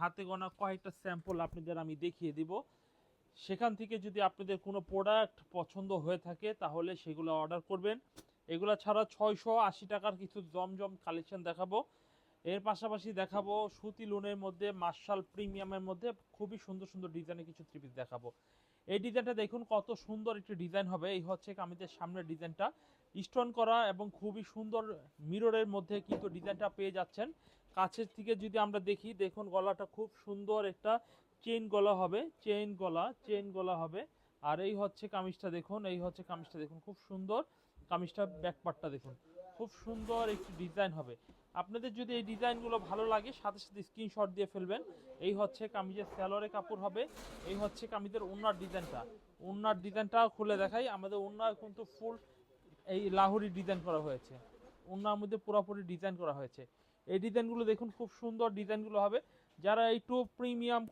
হাতে গোনা কয়েকটা স্যাম্পল আপনাদের আমি দেখিয়ে দিব। সেখান থেকে যদি আপনাদের কোনো প্রোডাক্ট পছন্দ হয়ে থাকে, তাহলে সেগুলো অর্ডার করবেন। এগুলো ছাড়া ছয়শো আশি টাকার কিছু জমজম কালেকশন দেখাবো। এর পাশাপাশি দেখাবো সুতি লোনের মধ্যে মার্শাল প্রিমিয়ামের মধ্যে খুবই সুন্দর সুন্দর ডিজাইনের কিছু থ্রি পিস দেখাবো। এই ডিজাইনটা দেখুন কত সুন্দর একটি ডিজাইন হবে। এই হচ্ছে কামিজের সামনের ডিজাইনটা স্টোন করা এবং খুবই সুন্দর মিররের মধ্যে কিন্তু ডিজাইনটা পেয়ে যাচ্ছেন। কাছের থেকে যদি আমরা দেখি, দেখুন গলাটা খুব সুন্দর একটা চেইন গলা হবে চেইন গলা চেইন গলা হবে। আর এই হচ্ছে কামিজটা দেখুন, এই হচ্ছে কামিজটা দেখুন, খুব সুন্দর। কামিজটা ব্যাক পার্টটা দেখুন। খুব সুন্দর একটি ডিজাইন হবে। আপনাদের যদি এই ডিজাইনগুলো ভালো লাগে, সাথে সাথে স্ক্রিনশট দিয়ে ফেলবেন। এই হচ্ছে কামিজের স্যালোরে কাপড় হবে। এই হচ্ছে কামিজের ওনার ডিজাইনটা ওনার ডিজাইনটা খুলে দেখাই। আমাদের ওনার কিন্তু ফুল এই লাহুরি ডিজাইন করা হয়েছে। ওনার মধ্যে পুরোপুরি ডিজাইন করা হয়েছে। এই ডিজাইনগুলো দেখুন, খুব সুন্দর ডিজাইনগুলো হবে। যারা একটু প্রিমিয়াম